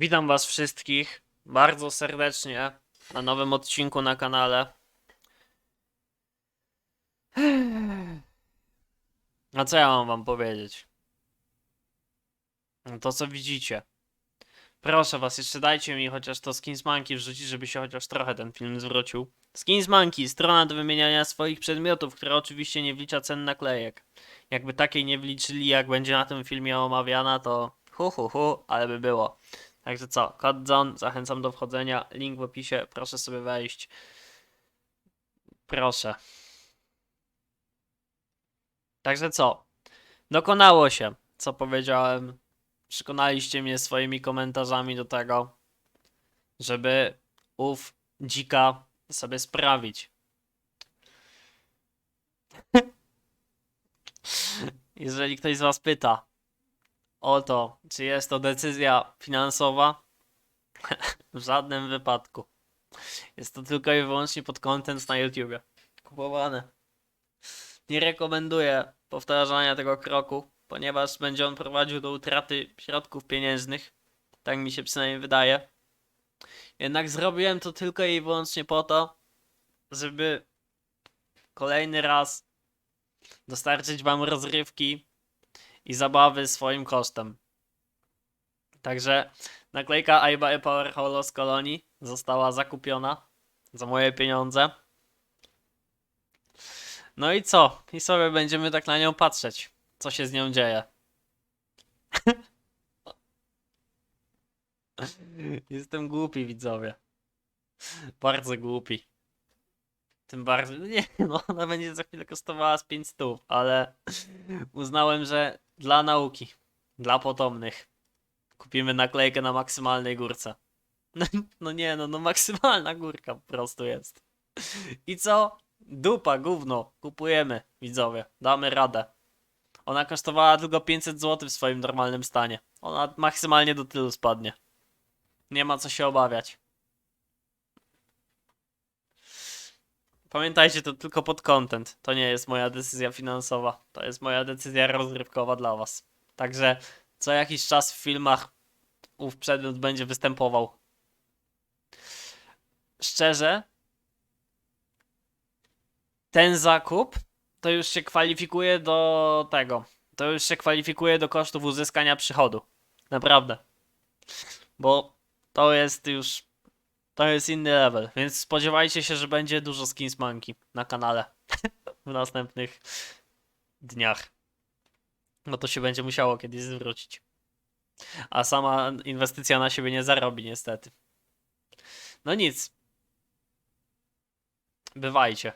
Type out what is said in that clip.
Witam Was wszystkich bardzo serdecznie na nowym odcinku na kanale. A co ja mam Wam powiedzieć? No To co widzicie. Proszę Was, jeszcze dajcie mi chociaż to Skins Monkey wrzucić, żeby się chociaż trochę ten film zwrócił. Skins Monkey, strona do wymieniania swoich przedmiotów, która oczywiście nie wlicza cen naklejek. Jakby takiej nie wliczyli, jak będzie na tym filmie omawiana, to hu hu hu, ale by było. Także co, kod Zone, zachęcam do wchodzenia, link w opisie, proszę sobie wejść. Proszę. Także co, dokonało się, co powiedziałem. Przekonaliście mnie swoimi komentarzami do tego, żeby ów dzika sobie sprawić. Jeżeli ktoś z Was pyta o to, czy jest to decyzja finansowa, w żadnym wypadku. Jest to tylko i wyłącznie pod content na YouTubie. Kupowane. Nie rekomenduję powtarzania tego kroku, ponieważ będzie on prowadził do utraty środków pieniężnych. Tak mi się przynajmniej wydaje. Jednak zrobiłem to tylko i wyłącznie po to, żeby kolejny raz dostarczyć wam rozrywki i zabawy swoim kosztem. Także naklejka Aiba Power Holo z kolonii została zakupiona za moje pieniądze. No i co? I sobie będziemy tak na nią patrzeć, co się z nią dzieje. Jestem głupi, widzowie. Bardzo głupi. Tym bardziej, no nie, no ona będzie za chwilę kosztowała z 500, ale uznałem, że dla nauki, dla potomnych kupimy naklejkę na maksymalnej górce. No, no nie, no, no maksymalna górka po prostu jest. I co? Dupa, gówno, kupujemy, widzowie, damy radę. Ona kosztowała tylko 500 zł w swoim normalnym stanie. Ona maksymalnie do tylu spadnie. Nie ma co się obawiać. Pamiętajcie, to tylko pod content. To nie jest moja decyzja finansowa. To jest moja decyzja rozrywkowa dla was. Także co jakiś czas w filmach ów przedmiot będzie występował. Szczerze, ten zakup to już się kwalifikuje do tego. To już się kwalifikuje do kosztów uzyskania przychodu. Naprawdę. Bo to jest już to jest inny level, więc spodziewajcie się, że będzie dużo skins monkey na kanale w następnych dniach. No to się będzie musiało kiedyś zwrócić. A sama inwestycja na siebie nie zarobi niestety. No nic. Bywajcie.